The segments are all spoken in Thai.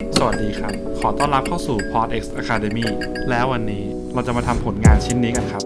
สวัสดีครับ ขอต้อนรับเข้าสู่ Pod X Academy แล้ววันนี้เราจะมาทำผลงานชิ้นนี้กันครับ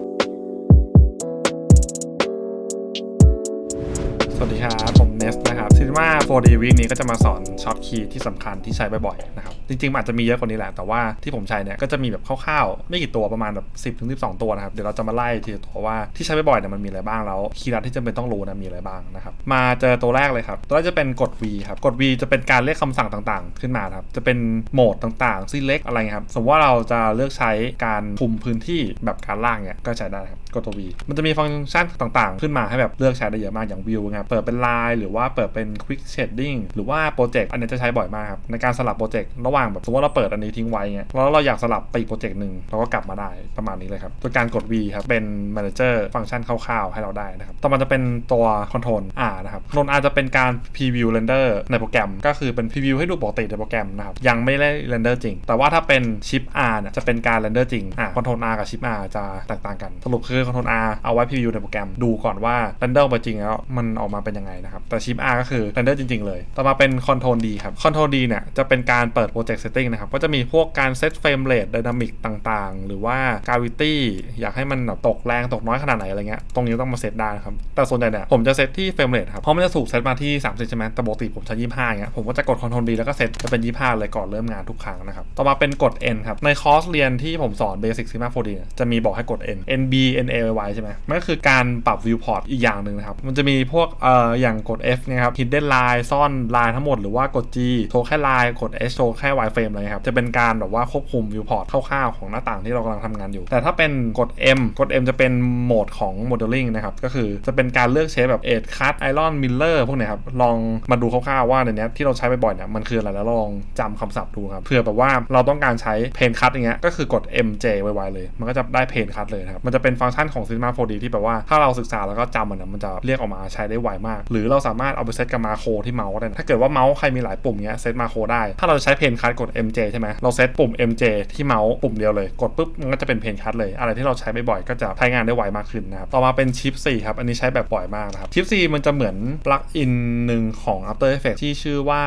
สวัสดีครับ ผม เนสนะครับซินว่า 4D Week นี้ก็จะมาสอนช็อตคีย์ที่สำคัญที่ใช้บ่อยๆนะครับจริงๆอาจจะมีเยอะกว่านี้แหละ แต่ว่าที่ผมใช้เนี่ยก็จะมีแบบคร่าวๆ ไม่กี่ตัวประมาณแบบ10ถึง12 ตัวนะครับ เดี๋ยวเราจะมาไล่ทีละตัวว่าที่ใช้บ่อยๆเนี่ยมันมีอะไรบ้างแล้วคีย์ลัดที่จำเป็นต้องรู้นะมีอะไรบ้างนะครับมาเจอตัวแรกเลยครับตัวแรกจะเป็นกด V ครับกด V จะเป็นการเรียกคำสั่งต่างๆ ขึ้นมาครับจะเป็นโหมดต่างๆ select อะไรครับสมมติว่าเราจะเลือกใช้การคุมพื้นที่แบบการล่างเนี่ยก็ใช้ได้ครับกดตัว V มันจะมีฟังก์ชันต่างๆ ขึ้นมาให้แบบเลือกใช้ได้เยอะมากอย่าง View นะครับเปิดเป็นลายหรือว่าเปิดเป็น Quick Shading หรือว่าโปรเจกต์อันนี้จะใช้บ่อยมากครับ ในการสลับโปรเจกต์ระหว่างแบบสมมติว่าเราเปิดอันนี้ทิ้งไว้เงี้ยแล้วเราอยากสลับไปอีกโปรเจกต์หนึ่งเราก็กลับมาได้ประมาณนี้เลยครับตัวการกด V ครับเป็น Manager ฟังก์ชันคร่าวๆให้เราได้นะครับต่อมาจะเป็นตัว Control R นะครับ Control R จะเป็นการ Preview Render ในโปรแกรม ก็คือเป็น Preview ให้ดูปกติในโปรแกรมนะครับยังไม่ได้ Render จริง แต่ว่าถ้าเป็น Shift R เนี่ยจะเป็นการ Render จริงอะ Control R กับ Shift R จะแตกต่างกันสรุปคือ Control R เอาไว้ Preview ในโปรแกรมดูก่อนว่า Render ออกมาจริงแล้วมันออกมาเป็นยังไงนะครับแต่ Shift R ก็คือ Render จริง ๆ เลย ต่อมาเป็น Control D ครับ Control D เนี่ยจะเป็นการเปิด Project Setting นะครับก็จะมีพวกการ Set Frame Rate Dynamic ต่างๆ หรือว่า Gravity อยากให้มันแบบตกแรงตกน้อยขนาดไหนอะไรเงี้ยตรงนี้ต้องมาเซตได้นครับแต่ส่วนใหญ่เนี่ยผมจะเซตที่ Frame Rate ครับเพราะมันจะถูกเซตมาที่30ใช่ไหมแต่ปกติผมใช้25เงี้ยผมก็จะกด Control D แล้วก็เซตจะเป็น25เลยก่อนเริ่มงานทุกครั้งนะครับต่อมาเป็นกด N ครับในคอร์สเรียนที่ผมสอน Basic Cinema 4D เนี่ยจะมีบอกให้กด N NB NA Y ใช่ไหมมันก็คือการปรับ Viewport อีกอย่างหนึ่งนะครับมันจะมีพวกเอ่ออย่างกด F F นะครับ Hidden Line ซ่อนลายทั้งหมดหรือว่ากด G โชว์แค่ลายกด H โชว์แค่ wireframe อะไรครับ จะเป็นการแบบว่าควบคุม viewport คร่าวๆของหน้าต่างที่เรากำลังทำงานอยู่ แต่ถ้าเป็นกด M กด M จะเป็นโหมดของ modeling นะครับ ก็คือจะเป็นการเลือกเชฟแบบ edge cut iron miller พวกเนี้ยครับ ลองมาดูคร่าวๆว่าในเนี้ยที่เราใช้บ่อยๆเนี่ยมันคืออะไรแล้วลองจำคำศัพท์ดูครับเผื่อแบบว่าเราต้องการใช้ paint cut อย่างเงี้ยก็คือกด MJ ไวๆเลย มันก็จะได้ paint cut เลยครับมันจะเป็นฟังก์ชันของ Cinema 4D ที่แบบว่าถ้าเราศึกษาแล้วก็จำมันนะมันจะเรียกออกมาใช้ได้ไวมาก หรือเราสามารถเอาไปเซตกับมาโครที่เมาส์ได้นะถ้าเกิดว่าเมาส์ใครมีหลายปุ่มเงี้ยเซตมาโครได้ ถ้าเราใช้เพนคัทกด MJ ใช่ไหมเราเซตปุ่ม MJ ที่เมาส์ปุ่มเดียวเลย กดปุ๊บมันก็จะเป็นเพนคัทเลย อะไรที่เราใช้บ่อยๆก็จะใช้งานได้ไวมากขึ้นนะครับ ต่อมาเป็นชิป4ครับ อันนี้ใช้แบบบ่อยมากนะครับ ชิป4มันจะเหมือนปลั๊กอินหนึ่งของ After Effects ที่ชื่อว่า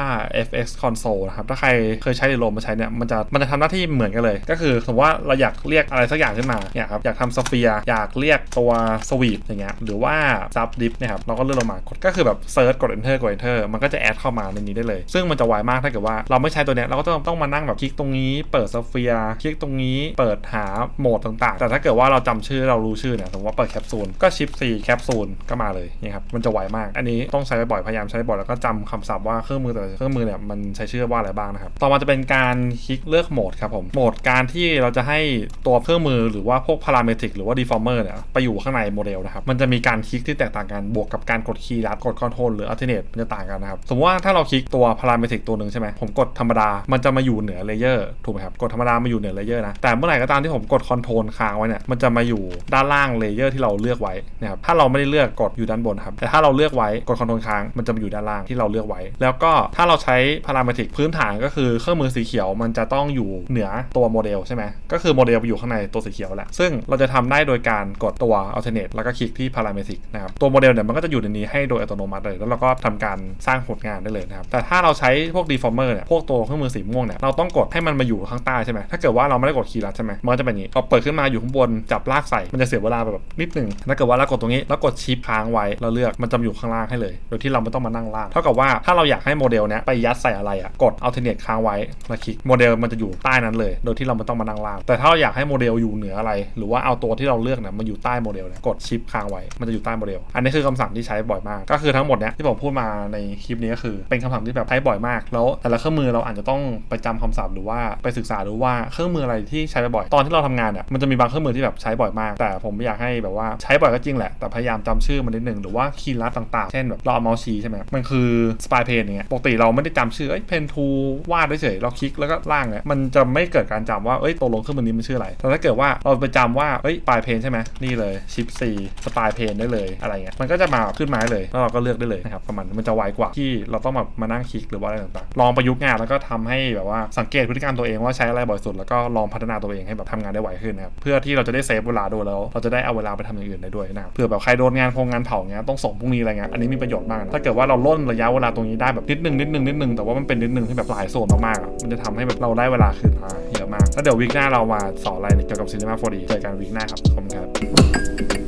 FX Console นะครับ ถ้าใครเคยใช้หรือโลมาใช้เนี่ย มันจะมันจะทำหน้าที่เหมือนกันเลย ก็คือสมมติว่าเราอยากเรียกอะไรสักอย่างขึ้นมาเนี่ยครับ อยากทำสเฟียร์อยากเรียกตัวสวีทอย่างเงี้ย หรือว่าซับดิฟเนี่ยครับ เราก็เลื่อนลงมากดก็คือแบบเซิร์ชกด enter กด enter มันก็จะแอดเข้ามาในนี้ได้เลย ซึ่งมันจะไวมากถ้าเกิดว่าเราไม่ใช้ตัวเนี้ยเราก็ต้องต้องมานั่งแบบคลิกตรงนี้ เปิดสเฟียคลิกตรงนี้เปิดหาโหมดต่างๆ แต่ถ้าเกิดว่าเราจำชื่อเรารู้ชื่อเนี่ยสมมติว่าเปิดแคปซูลก็ชิป C แคปซูลก็มาเลยนี่ครับมันจะไวมาก อันนี้ต้องใช้บ่อยพยายามใช้บ่อยแล้วก็จำคำศัพท์ว่าเครื่องมือแต่เครื่องมือเนี่ยมันใช้ชื่อว่าอะไรบ้างนะครับต่อมาจะเป็นการคลิกเลือกโหมดครับผมโหมดการที่เราจะให้ตัวเครื่องมือหรือว่าพวกพาราเมตริกหรือว่าดีฟอร์เมอร์เนี่ยไปอยู่ข้างในโมเดลนะครับมันจะมีการคลิกที่แตกต่างกันบวกกับการกดคีย์ลัดกดคอนโทรลหรืออัลเทเนตมันจะต่างกันนะครับ สมมติว่าถ้าเราคลิกตัวพาราเมตริกตัวหนึ่งใช่ไหมผมกดธรรมดา มันจะมาอยู่เหนือเลเยอร์ถูกไหมครับ กดธรรมดามาอยู่เหนือเลเยอร์นะ แต่เมื่อไหร่ก็ตามที่ผมกดคอนโทรลค้างไว้เนี่ย มันจะมาอยู่ด้านล่างเลเยอร์ที่เราเลือกไว้นะครับ ถ้าเราไม่ได้เลือกกดอยู่ด้านบนครับ แต่ถ้าเราเลือกไว้กดคอนโทรลค้าง มันจะมาอยู่ด้านล่างที่เราเลือกไว้ แล้วก็ถ้าเราใช้พาราเมตริกพื้นฐานก็คือเครื่องมือสีเขียว มันจะต้องอยู่เหนือตัวโมเดลใช่ไหมก็คือโมเดลไปอยู่ข้างในตัวสีเขียวแหละซึ่งเราจะทำได้โดยการกดตัว alternate แล้วก็คลิกที่พารามตริกนะครับตัวโมเดลเนี่ยมันก็จะอยู่ในนี้ให้โดยอัตโนมัติเลยแล้วเราก็ทำการสร้างผลงานได้เลยนะครับ แต่ถ้าเราใช้พวก deformer เนี่ย พวกตัวเครื่องมือสีม่วงเนี่ย เราต้องกดให้มันมาอยู่ข้างใต้ใช่ไหมถ้าเกิดว่าเราไม่ได้กดคีย์ลัดใช่ไหมมันก็จะเป็นอย่างนี้พอเปิดขึ้นมาอยู่ข้างบนจับลากใส่ มันจะเสียเวลาแบบนิดหนึ่งถ้าเกิดว่าเรากดตรงนี้แล้วกดชิปค้างไว้เราเลือกมันจะอยู่ข้างล่างให้เลย โดยที่เราไม่ต้องมานั่งลากเท่ากับว่าถ้าเราอยากให้โมเดลเนี้ยไปยัดใส่อะไรอะกด alternate ค้างไว้แล้วคลิกโมเดลมันจะอยู่ใต้นั้นเลย โดยที่เราไม่ต้องมานั่งลากแต่ถ้าเราอยากให้โมเดลอยู่เหนืออะไร หรือว่าเอาตัวที่เราเลือกเนี่ยมันอยู่ใต้โมเดลเนี่ยกดชิปค้างไว้มันจะอยู่ใต้โมเดลอันนี้คือคำสั่งที่ใช้บ่อยมาก ก็คือทั้งหมดเนี้ยที่ผมพูดมาในคลิปนี้ก็คือเป็นคำสั่งที่แบบใช้บ่อยมาก แล้วแต่ละเครื่องมือเราอาจจะต้องไปจำคำศัพท์หรือว่าไปศึกษาดูว่าเครื่องมืออะไรที่ใช้บ่อยตอนที่เราทำงานเนี่ยมันจะมีบางเครื่องมือที่แบบใช้บ่อยมาก แต่ผมไม่อยากให้แบบว่าใช้บ่อยก็จริงแหละแต่พยายามจำชื่อมันนิดนึงหรือว่าคีย์ลัดต่างๆ เช่นแบบเราเอาเมาส์ชี้ใช่ไหมมันคือสปายเพนอย่างเงี้ยปกติเราไม่ได้จำชื่อเอ้ยเพนทูวาดเฉยๆเราคลิกแล้วก็ล่างเนี่ยมันจะไม่เกิดการจำว่าเอ้ยตกลงเครื่องมือนี้มันชื่ออะไรแต่ถ้าเกิดว่าเราไปจำว่าเอ้ยปลายเพนใช่ไหมนี่เลยชิป C สปายเพนได้เลยอะไรเงี้ยมันก็จะมาขึ้นมาให้เลยแล้วเราก็เลือกได้เลยนะครับมันมันจะไวกว่าที่เราต้องแบบมานั่งคลิกหรือว่าอะไรต่างๆ ลองประยุกต์งานแล้วก็ทำให้แบบว่าสังเกตพฤติกรรมตัวเองว่าใช้อะไรบ่อยสุดแล้วก็ลองพัฒนาตัวเองให้แบบทำงานได้ไวขึ้นนะครับเพื่อที่เราจะได้เซฟเวลาด้วยแล้วเราจะได้เอาเวลาไปทำอย่างอื่นได้ด้วยนะครับเผื่อแบบใครโดนงานโครงงานเผาเงี้ยต้องส่งพรุ่งนี้อะไรเงี้ยอันนี้มีประโยชน์มาก ถ้าเกิดว่าเราล่นระยะเวลาตรงนี้ได้แบบนิดนึงนิดนึงนิดนึงแต่ว่ามันเป็นนิดนึงที่แบบหลายส่วนมากๆมันจะทำให้แบบเราได้เวลาคืนมาเยอะมากแล้วเดี๋ยววีคหน้าเรามาสอนอะไรเกี่ยวกับ Cinema 4D เจอกันวีคหน้าครับขอบคุณครับ